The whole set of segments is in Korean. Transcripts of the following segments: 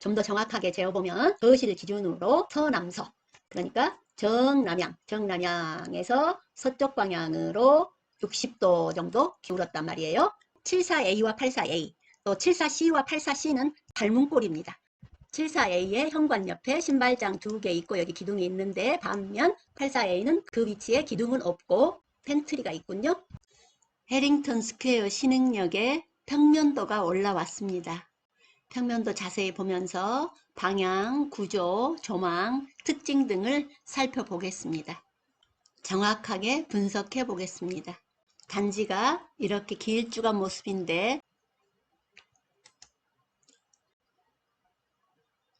좀 더 정확하게 재어보면 거실 기준으로 서남서 그러니까 정남향, 정남향에서 서쪽 방향으로 60도 정도 기울었단 말이에요. 74A와 84A 또 74C와 84C는 닮은꼴입니다. 74A의 현관 옆에 신발장 두 개 있고 여기 기둥이 있는데 반면 84A는 그 위치에 기둥은 없고 펜트리가 있군요. 해링턴 스퀘어 신흥역에 평면도가 올라왔습니다. 평면도 자세히 보면서 방향, 구조, 조망, 특징 등을 살펴보겠습니다. 정확하게 분석해 보겠습니다. 단지가 이렇게 길쭉한 모습인데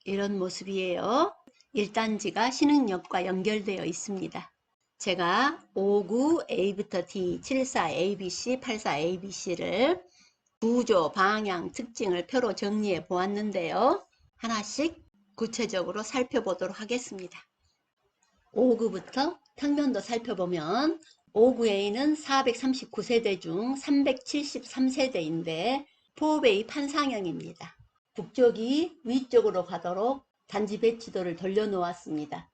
이런 모습이에요. 1단지가 신흥역과 연결되어 있습니다. 제가 59 A부터 D, 74 ABC, 84 ABC를 구조, 방향, 특징을 표로 정리해 보았는데요. 하나씩 구체적으로 살펴보도록 하겠습니다. 5구부터 평면도 살펴보면 5구에는 439세대 중 373세대인데 포베이 판상형입니다. 북쪽이 위쪽으로 가도록 단지 배치도를 돌려놓았습니다.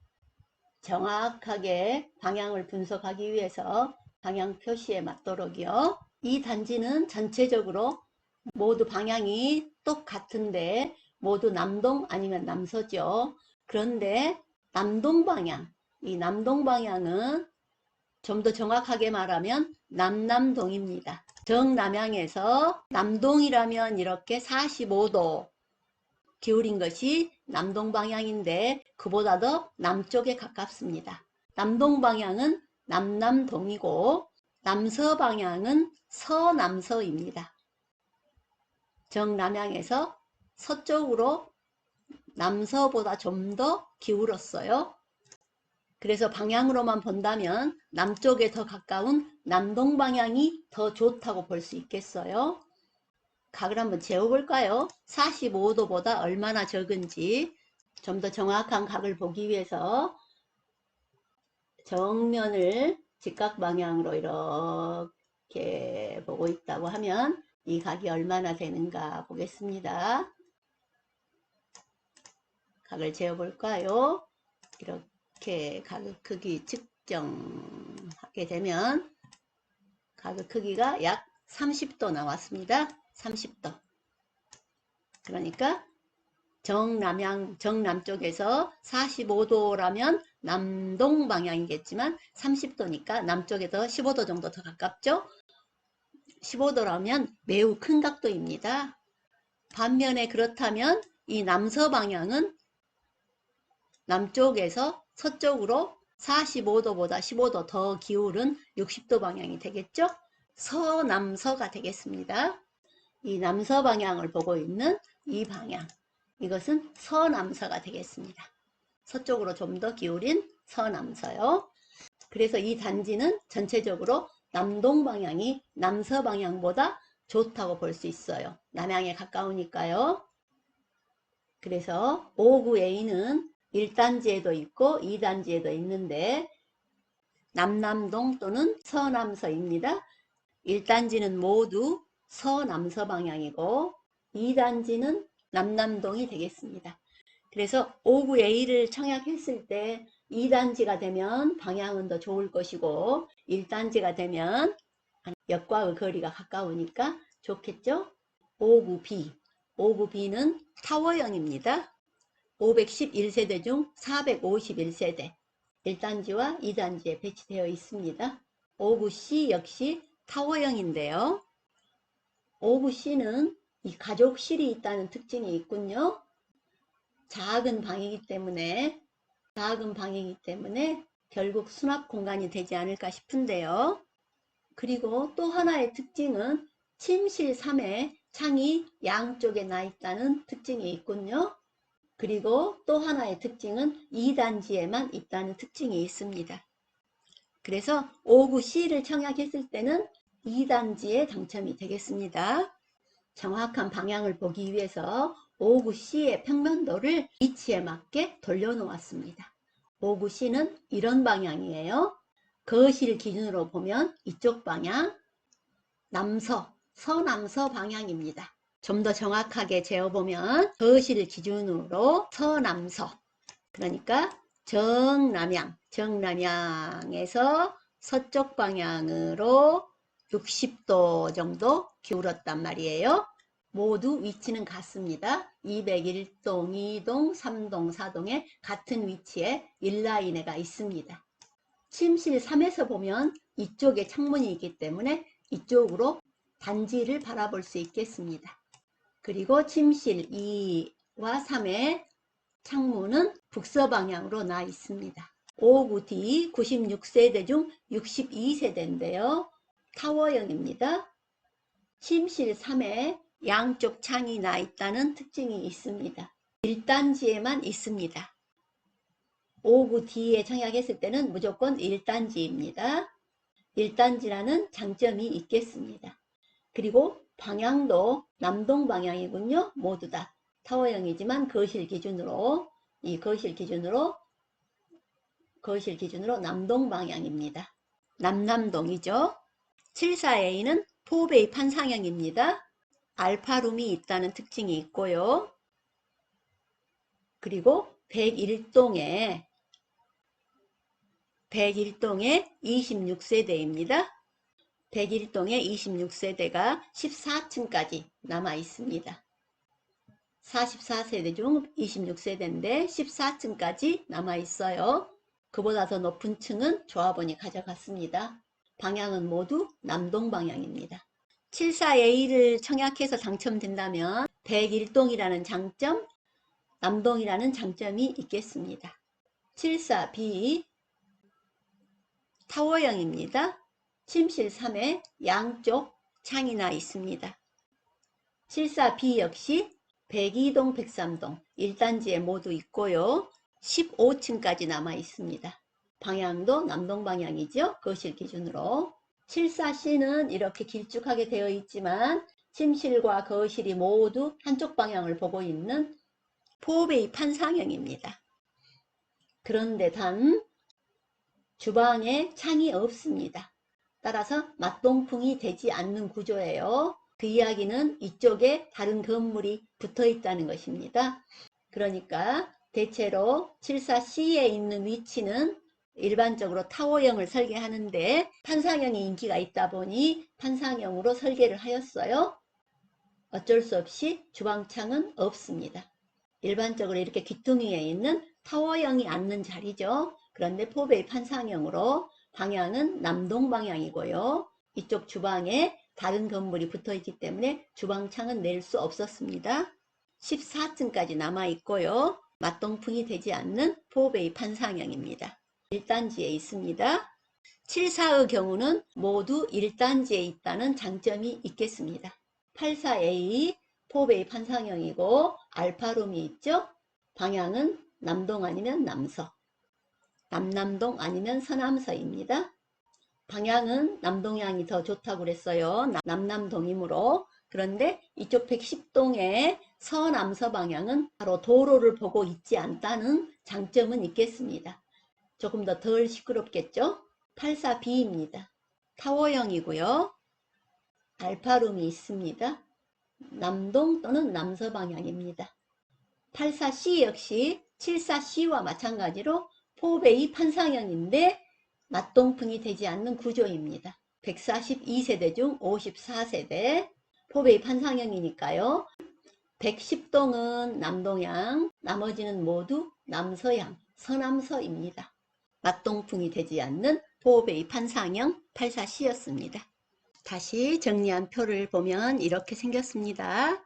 정확하게 방향을 분석하기 위해서 방향 표시에 맞도록이요. 이 단지는 전체적으로 모두 방향이 똑같은데 모두 남동 아니면 남서죠. 그런데 남동 방향, 이 남동 방향은 좀 더 정확하게 말하면 남남동입니다. 정남향에서 남동이라면 이렇게 45도 기울인 것이 남동 방향인데 그보다 더 남쪽에 가깝습니다. 남동 방향은 남남동이고 남서 방향은 서남서입니다. 정남향에서 서쪽으로 남서보다 좀 더 기울었어요. 그래서 방향으로만 본다면 남쪽에 더 가까운 남동 방향이 더 좋다고 볼 수 있겠어요. 각을 한번 재어볼까요? 45도보다 얼마나 적은지 좀 더 정확한 각을 보기 위해서 정면을 직각 방향으로 이렇게 보고 있다고 하면 이 각이 얼마나 되는가 보겠습니다. 각을 재어볼까요? 이렇게 각의 크기 측정하게 되면 각의 크기가 약 30도 나왔습니다. 30도. 그러니까 정남향, 정남쪽에서 45도라면 남동 방향이겠지만 30도니까 남쪽에 더 15도 정도 더 가깝죠? 15도라면 매우 큰 각도입니다. 반면에 그렇다면 이 남서 방향은 남쪽에서 서쪽으로 45도보다 15도 더 기울은 60도 방향이 되겠죠? 서남서가 되겠습니다. 이 남서 방향을 보고 있는 이 방향 이것은 서남서가 되겠습니다. 서쪽으로 좀 더 기울인 서남서요. 그래서 이 단지는 전체적으로 남동 방향이 남서 방향보다 좋다고 볼 수 있어요. 남향에 가까우니까요. 그래서 59A는 1단지에도 있고 2단지에도 있는데 남남동 또는 서남서입니다. 1단지는 모두 서남서 방향이고 2단지는 남남동이 되겠습니다. 그래서 59A를 청약했을 때 2단지가 되면 방향은 더 좋을 것이고 1단지가 되면 역과의 거리가 가까우니까 좋겠죠? 59B 59B는 타워형입니다. 511세대 중 451세대 1단지와 2단지에 배치되어 있습니다. 59C 역시 타워형인데요. 59C는 이 가족실이 있다는 특징이 있군요. 작은 방이기 때문에 작은 방이기 때문에 결국 수납 공간이 되지 않을까 싶은데요. 그리고 또 하나의 특징은 침실 3에 창이 양쪽에 나 있다는 특징이 있군요. 그리고 또 하나의 특징은 2단지에만 있다는 특징이 있습니다. 그래서 59C를 청약했을 때는 2단지에 당첨이 되겠습니다. 정확한 방향을 보기 위해서 59C의 평면도를 위치에 맞게 돌려놓았습니다. 59C는 이런 방향이에요. 거실 기준으로 보면 이쪽 방향, 남서, 서남서 방향입니다. 좀 더 정확하게 재어보면 거실 기준으로 서남서 그러니까 정남향 정남향에서 서쪽 방향으로 60도 정도 기울었단 말이에요. 모두 위치는 같습니다. 201동, 2동, 3동, 4동에 같은 위치에 일라인회가 있습니다. 침실 3에서 보면 이쪽에 창문이 있기 때문에 이쪽으로 단지를 바라볼 수 있겠습니다. 그리고 침실 2와 3의 창문은 북서방향으로 나 있습니다. 5구 D 96세대 중 62세대인데요. 타워형입니다. 침실 3에 양쪽 창이 나 있다는 특징이 있습니다. 1단지에만 있습니다. 5구 D에 청약했을 때는 무조건 1단지입니다. 1단지라는 장점이 있겠습니다. 그리고 방향도 남동 방향이군요. 모두 다 타워형이지만 거실 기준으로 이 거실 기준으로 거실 기준으로 남동 방향입니다. 남남동이죠. 74A는 포베이 판상형입니다. 알파룸이 있다는 특징이 있고요. 그리고 101동에 101동에 26세대입니다. 101동에 26세대가 14층까지 남아 있습니다. 44세대 중 26세대인데 14층까지 남아 있어요. 그보다 더 높은 층은 조합원이 가져갔습니다. 방향은 모두 남동 방향입니다. 74A를 청약해서 당첨된다면 101동이라는 장점, 남동이라는 장점이 있겠습니다. 74B 타워형입니다. 침실 3에 양쪽 창이 나 있습니다. 74B 역시 102동, 103동 1단지에 모두 있고요. 15층까지 남아 있습니다. 방향도 남동 방향이죠. 거실 기준으로. 74C는 이렇게 길쭉하게 되어 있지만 침실과 거실이 모두 한쪽 방향을 보고 있는 포베이 판 상형입니다. 그런데 단 주방에 창이 없습니다. 따라서 맞동풍이 되지 않는 구조예요. 그 이야기는 이쪽에 다른 건물이 붙어 있다는 것입니다. 그러니까 대체로 74C에 있는 위치는 일반적으로 타워형을 설계하는데 판상형이 인기가 있다 보니 판상형으로 설계를 하였어요. 어쩔 수 없이 주방창은 없습니다. 일반적으로 이렇게 귀퉁이에 있는 타워형이 앉는 자리죠. 그런데 포베이 판상형으로 방향은 남동 방향이고요. 이쪽 주방에 다른 건물이 붙어 있기 때문에 주방창은 낼 수 없었습니다. 14층까지 남아 있고요. 맞동풍이 되지 않는 포베이 판상형입니다. 1단지에 있습니다. 74의 경우는 모두 1단지에 있다는 장점이 있겠습니다. 84A 포베이 판상형이고 알파룸이 있죠. 방향은 남동 아니면 남서, 남남동 아니면 서남서입니다. 방향은 남동향이 더 좋다고 그랬어요. 남남동이므로. 그런데 이쪽 110동의 서남서 방향은 바로 도로를 보고 있지 않다는 장점은 있겠습니다. 조금 더 덜 시끄럽겠죠? 84B입니다. 타워형이고요. 알파룸이 있습니다. 남동 또는 남서 방향입니다. 84C 역시 74C와 마찬가지로 포베이 판상형인데 맞동풍이 되지 않는 구조입니다. 142세대 중 54세대 포베이 판상형이니까요. 110동은 남동향, 나머지는 모두 남서향, 서남서입니다. 맞동풍이 되지 않는 포베이 판상형 84C였습니다. 다시 정리한 표를 보면 이렇게 생겼습니다.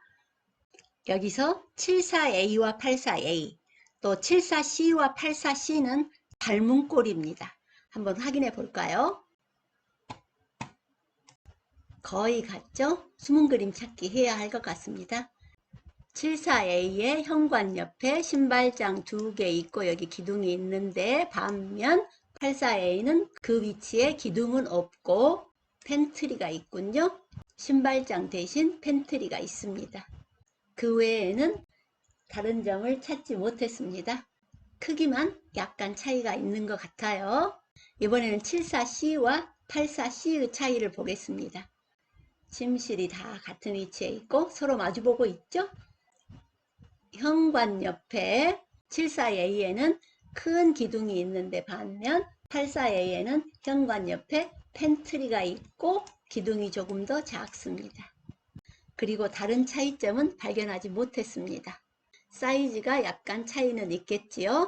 여기서 74A와 84A, 또 74C와 84C는 닮은 꼴입니다. 한번 확인해 볼까요? 거의 같죠? 숨은 그림 찾기 해야 할 것 같습니다. 74A의 현관 옆에 신발장 두 개 있고 여기 기둥이 있는데 반면 84A는 그 위치에 기둥은 없고 팬트리가 있군요. 신발장 대신 팬트리가 있습니다. 그 외에는 다른 점을 찾지 못했습니다. 크기만 약간 차이가 있는 것 같아요. 이번에는 74C와 84C의 차이를 보겠습니다. 침실이 다 같은 위치에 있고 서로 마주보고 있죠? 현관 옆에 74A에는 큰 기둥이 있는데 반면 84A에는 현관 옆에 팬트리가 있고 기둥이 조금 더 작습니다. 그리고 다른 차이점은 발견하지 못했습니다. 사이즈가 약간 차이는 있겠지요.